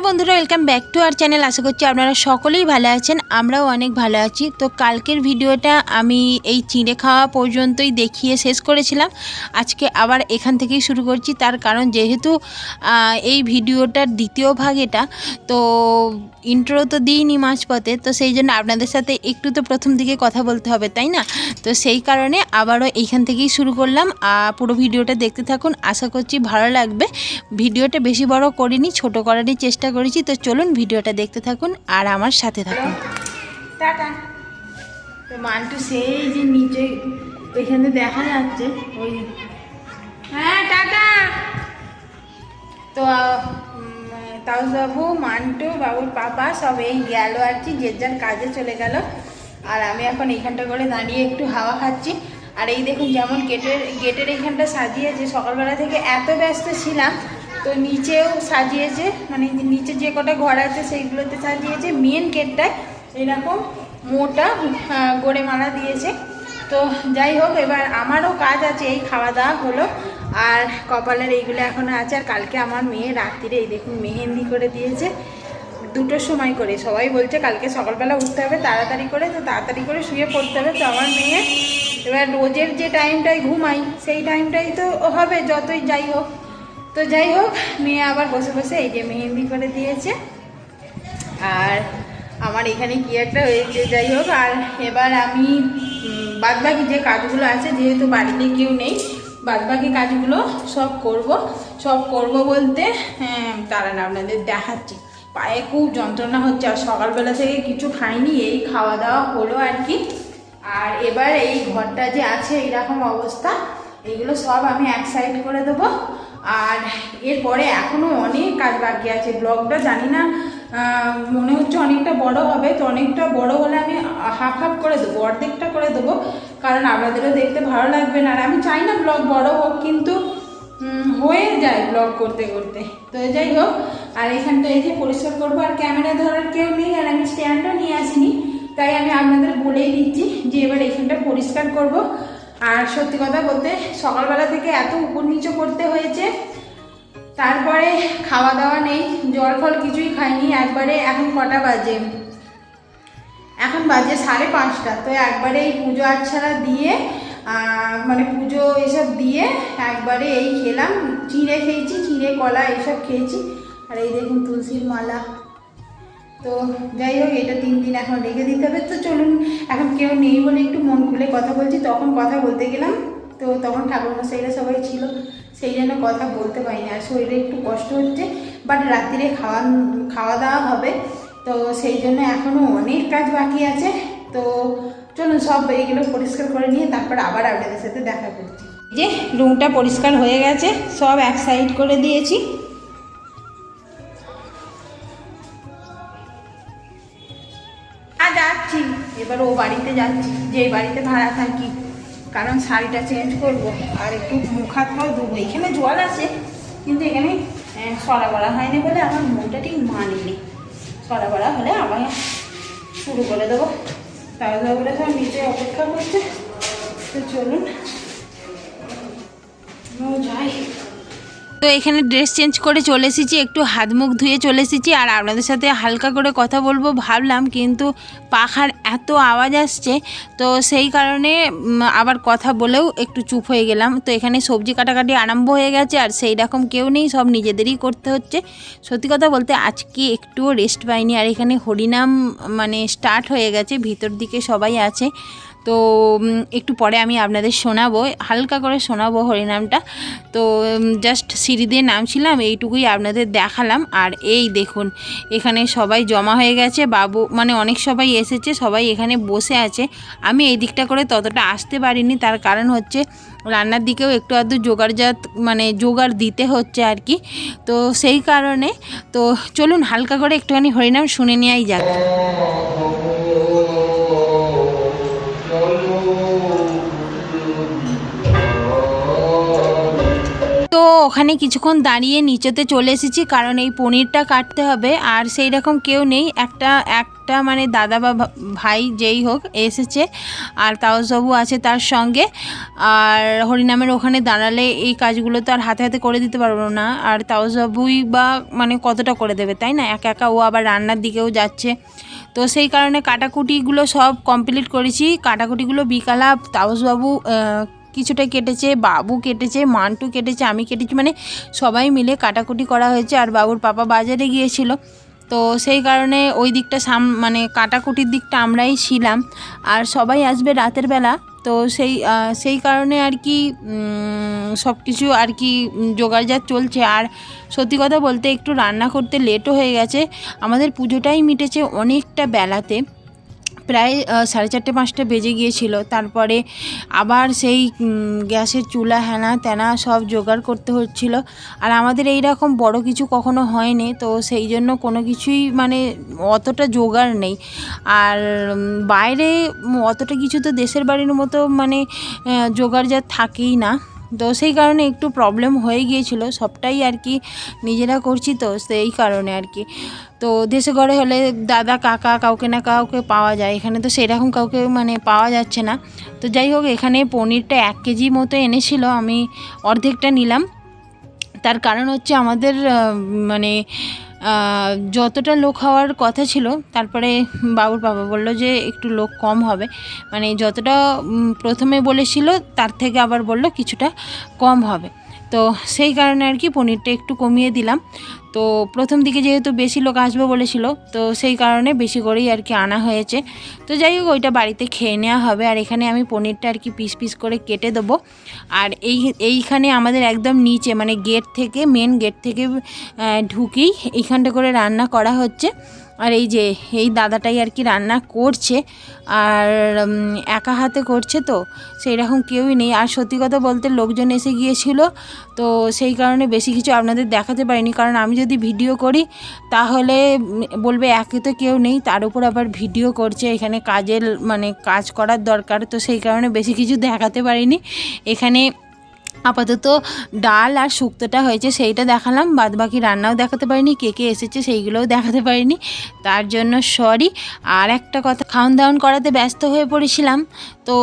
Hello বন্ধুরা welcome back to our channel আশা করছি আপনারা সকলেই ভালো আছেন, আমরাও অনেক ভালো আছি। তো কালকের ভিডিওটা আমি এই চিঁড়ে খাওয়া পর্যন্তই দেখিয়ে শেষ করেছিলাম। আজকে আবার এখান থেকেই শুরু করছি, তার কারণ যেহেতু এই ভিডিওটার দ্বিতীয় ভাগ এটা, তো ইন্ট্রো তো দিইনি মাঝপথে, তো সেই জন্য আপনাদের সাথে একটু তো প্রথম দিকে কথা বলতে হবে, তাই না? তো সেই কারণে আবারও এইখান থেকেই শুরু করলাম। পুরো ভিডিওটা দেখতে থাকুন, আশা করছি ভালো লাগবে। ভিডিওটা বেশি বড় করিনি, ছোট করারই চেষ্টা করেছি, তো চলুন ভিডিওটা দেখতে থাকুন আর আমার সাথে থাকুন। টাটা। মান্টু সেই যে নিচে, ওইখানে দেখা যাচ্ছে, ওই হ্যাঁ টাটা। তো তাও বাবু মান্টু, বাবুর পাপা সব এই গেল আর কি, যে যার কাজে চলে গেল। আর আমি এখন এইখানটা করে দাঁড়িয়ে একটু হাওয়া খাচ্ছি। আর এই দেখুন যেমন গেটের গেটের এইখানটা সাজিয়েছে, সকালবেলা থেকে এত ব্যস্ত ছিলাম তো নিচেও সাজিয়েছে মানে নিচে যে কটা ঘর আছে সেইগুলোতে সাজিয়েছে। মেন গেটটায় এরকম মোটা গড়ে মালা দিয়েছে। তো যাই হোক, এবার আমারও কাজ আছে, এই খাওয়া দাওয়া হলো। আর কপালের এইগুলো এখনও আছে। আর কালকে আমার মেয়ে রাত্রিরে, এই দেখুন, মেহেন্দি করে দিয়েছে। দুটোর সময় করে, সবাই বলছে কালকে সকালবেলা উঠতে হবে, তাড়াতাড়ি করে, তো তাড়াতাড়ি করে শুয়ে পড়তে হবে। তো আমার মেয়ে, এবার রোজের যে টাইমটায় ঘুমাই, সেই টাইমটাই তো হবে, যতই যাই হোক। তো যাই হোক, মেয়ে আবার বসে বসে এই যে মেহেন্দি করে দিয়েছে। আর আমার এখানে কি একটা হয়েছে, যাই হোক, আর এবার আমি বাদ বাকি যে কাজগুলো আছে, যেহেতু বাড়িতে কেউ নেই বাদ বাকি কাজগুলো সব করব। সব করব বলতে হ্যাঁ তারা না আপনাদের দেখাচ্ছি। পায়ে খুব যন্ত্রণা হচ্ছে, আর সকালবেলা থেকে কিছু খাইনি, এই খাওয়া দাওয়া হলো আর কি। আর এবার এই ঘরটা যে আছে, এইরকম অবস্থা, এগুলো সব আমি এক সাইড করে দেবো। আর এরপরে এখনও অনেক কাজ বাকি আছে। ব্লগটা জানি না মনে হচ্ছে অনেকটা বড় হবে। তো অনেকটা বড় হলে আমি হাফ হাফ করে দেবো, অর্ধেকটা করে দেবো। কারণ আপনাদেরও দেখতে ভালো লাগবে না। আর আমি চাই না ব্লগ বড় হোক, কিন্তু হয়ে যায় ব্লগ করতে করতে। তো যাই হোক, আর এখানটা এই যে পরিষ্কার করব। আর ক্যামেরা ধরার কেউ নেই, আর আমি স্ট্যান্ডও নিয়ে আসিনি। তাই আমি আপনাদের বলেই দিচ্ছি যে এবার এখানটা পরিষ্কার করব। আর সত্যি কথা বলতে সকালবেলা থেকে এত উপর নিচে করতে হয়েছে, তারপরে খাওয়া দাওয়া নেই, জল ফল কিছুই খাইনি, একবারে এখন কটা বাজে? এখন বাজে সাড়ে পাঁচটা, তো একবারে এই পুজো আচ্ছারা দিয়ে মানে পুজো এসব দিয়ে একবারে এই খেলাম, চিঁড়ে খেয়েছি, চিঁড়ে কলা এসব খেয়েছি, আর এই দেখুন তুলসীর মালা। তো যাই হোক, এটা তিন দিন এখন রেখে দিতে হবে। তো চলুন, এখন কেউ নেই বলে একটু মন খুলে কথা বলছি। তখন কথা বলতে গেলাম। তো তখন ঠাকুর ঠাকুরমশাইরা সবাই ছিল, সেই জন্য কথা বলতে পারিনি। আর শরীরে একটু কষ্ট হচ্ছে বাট রাত্রিরে খাওয়া খাওয়া দাওয়া হবে। তো সেই জন্য এখনও অনেক কাজ বাকি আছে। তো চলুন, সব এইগুলো পরিষ্কার করে নিয়ে তারপর আবার আপনাদের সাথে দেখা করছি। যে, রুমটা পরিষ্কার হয়ে গেছে, সব এক সাইড করে দিয়েছি। যাচ্ছি, এবার ও বাড়িতে যাচ্ছি, যে বাড়িতে ভাড়া থাকি। কারণ শাড়িটা চেঞ্জ করব, আর একটু মুখ হাত পা ধুবো। এখানে জল আছে, কিন্তু এখানে সরা বড়া হয়নি বলে আমার মনটা ঠিক মানেনি। সরা বড়া হলে আবার শুরু করে দেবো। তাহলে বলে সব নিচে অপেক্ষা করছে। তো চলুন, যাই। তো এখানে ড্রেস চেঞ্জ করে চলে এসেছি, একটু হাত মুখ ধুয়ে চলে এসেছি আর আপনাদের সাথে হালকা করে কথা বলব ভাবলাম, কিন্তু পাখার এত আওয়াজ আসছে, তো সেই কারণে আবার কথা বলেও একটু চুপ হয়ে গেলাম। তো এখানে সবজি কাটাকাটি আরম্ভ হয়ে গেছে আর সেই রকম কেউ নেই, সব নিজেদেরই করতে হচ্ছে। সত্যি কথা বলতে আজকে একটুও রেস্ট পাইনি আর এখানে হরিনাম মানে স্টার্ট হয়ে গেছে, ভিতর দিকে সবাই আছে। তো একটু পরে আমি আপনাদের শোনাবো, হালকা করে শোনাবো হরিনামটা। তো জাস্ট সিঁড়ি দিয়ে নামছিলাম, এইটুকুই আপনাদের দেখালাম। আর এই দেখুন, এখানে সবাই জমা হয়ে গেছে, বাবু মানে অনেক সবাই এসেছে, সবাই এখানে বসে আছে। আমি এই দিকটা করে ততটা আসতে পারিনি, তার কারণ হচ্ছে রান্নার দিকেও একটু আধটু জোগাড়জাত মানে জোগাড় দিতে হচ্ছে আর কি। তো, সেই কারণে, তো চলুন হালকা করে একটুখানি হরিনাম শুনে নেওয়াই যাক। ওখানে কিছুক্ষণ দাঁড়িয়ে নিচেতে চলে এসেছি, কারণ এই পনিরটা কাটতে হবে। আর সেই রকম কেউ নেই, একটা একটা মানে দাদা বা ভাই যেই হোক এসেছে, আর তাওসবাবু আছে তার সঙ্গে। আর হরিনামের ওখানে দাঁড়ালে এই কাজগুলো তো আর হাতে হাতে করে দিতে পারব না। আর তাওসবাবুই বা মানে কতটা করে দেবে, তাই না? একা একা ও আবার রান্নার দিকেও যাচ্ছে। তো সেই কারণে কাটাকুটিগুলো সব কমপ্লিট করেছি। কাটাকুটিগুলো বিকালা তাওসবাবু কিছুটা কেটেছে, বাবু কেটেছে, মান্টু কেটেছে, আমি কেটেছি মানে সবাই মিলে কাটাকুটি করা হয়েছে আর বাবুর পাপা বাজারে গিয়েছিল। তো সেই কারণে ওই দিকটা সাম মানে কাটাকুটির দিকটা আমরাই ছিলাম। আর সবাই আসবে রাতের বেলা, তো সেই সেই কারণে আর কি সব কিছু আর কি যোগাযোগ চলছে। আর সত্যি কথা বলতে একটু রান্না করতে লেটও হয়ে গেছে। আমাদের পুজোটাই মিটেছে অনেকটা বেলাতে। প্রায় সাড়ে চারটে পাঁচটা বেজে গিয়েছিল। তারপরে আবার সেই গ্যাসের চুলা হ্যানা ত্যানা সব জোগাড় করতে হচ্ছিল। আর আমাদের এই রকম বড় কিছু কখনো হয়নি, তো সেই জন্য কোনো কিছুই মানে অতটা জোগাড় নেই। আর বাইরে অতটা কিছু তো দেশের বাড়ির মতো মানে জোগাড় যা থাকেই না। তো সেই কারণে একটু প্রবলেম হয়ে গিয়েছিল। সবটাই আর কি নিজেরা করছি তো সেই কারণে আর কি। তো দেশে ঘরে হলে দাদা, কাকা কাউকে না কাউকে পাওয়া যায়। এখানে তো সেরকম কাউকে মানে পাওয়া যাচ্ছে না। তো যাই হোক, এখানে পনিরটা এক কেজি মতো এনেছিল। আমি অর্ধেকটা নিলাম। তার কারণ হচ্ছে আমাদের মানে যতটা লোক হওয়ার কথা ছিল, তারপরে বাবুর বাবা বলল যে একটু লোক কম হবে। মানে যতটা প্রথমে বলেছিল, তার থেকে আবার বলল কিছুটা কম হবে। তো সেই কারণে আর কি পনিরটা একটু কমিয়ে দিলাম। তো প্রথম দিকে যেহেতু বেশি লোক আসবে বলেছিল, তো সেই কারণে বেশি করেই আর কি আনা হয়েছে। তো যাই হোক, ওইটা বাড়িতে খেয়ে নেওয়া হবে আর এখানে আমি পনিরটা আর কি পিস পিস করে কেটে দেবো। আর এই, এইখানে আমাদের একদম নিচে মানে গেট থেকে মেন গেট থেকে ঢুকেই এইখানটা করে রান্না করা হচ্ছে। আর এই যে, এই দাদাটাই আর কি রান্না করছে, আর একা হাতে করছে তো সেই রকম কেউই নেই। আর সত্যি কথা বলতে লোকজন এসে গিয়েছিল, তো সেই কারণে বেশি কিছু আপনাদের দেখাতে পারিনি। কারণ আমি যদি ভিডিও করি, তাহলে বলবে একে তো কেউ নেই, তার উপর আবার ভিডিও করছে। এখানে কাজের মানে কাজ করার দরকার, তো সেই কারণে বেশি কিছু দেখাতে পারিনি। এখানে আপাতত ডাল আর শুক্তোটা হয়েছে, সেইটা দেখালাম। বাদ বাকি রান্নাও দেখাতে পারিনি, কে কে এসেছে সেইগুলোও দেখাতে পারিনি। তার জন্য সরি। আর একটা কথা খাওয়ান দাওয়ান করাতে ব্যস্ত হয়ে পড়েছিলাম। তো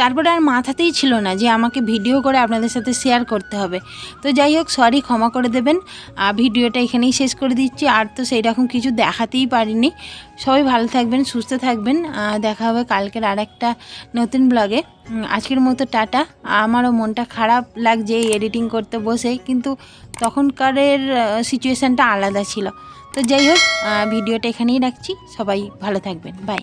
তারপরে আর মাথাতেই ছিল না যে আমাকে ভিডিও করে আপনাদের সাথে শেয়ার করতে হবে। তো যাই হোক, সরি, ক্ষমা করে দেবেন। আর ভিডিওটা এখানেই শেষ করে দিচ্ছি। আর তো সেই রকম কিছু দেখাতেই পারিনি। সবাই ভালো থাকবেন, সুস্থ থাকবেন। দেখা হবে কালকের আর একটা নতুন ব্লগে আজকের মতো টাটা। আমারও মনটা খারাপ লাগছে এডিটিং করতে বসে, কিন্তু তখনকারের সিচুয়েশানটা আলাদা ছিল। তো যাই হোক ভিডিওটা এখানেই রাখছি। সবাই ভালো থাকবেন। বাই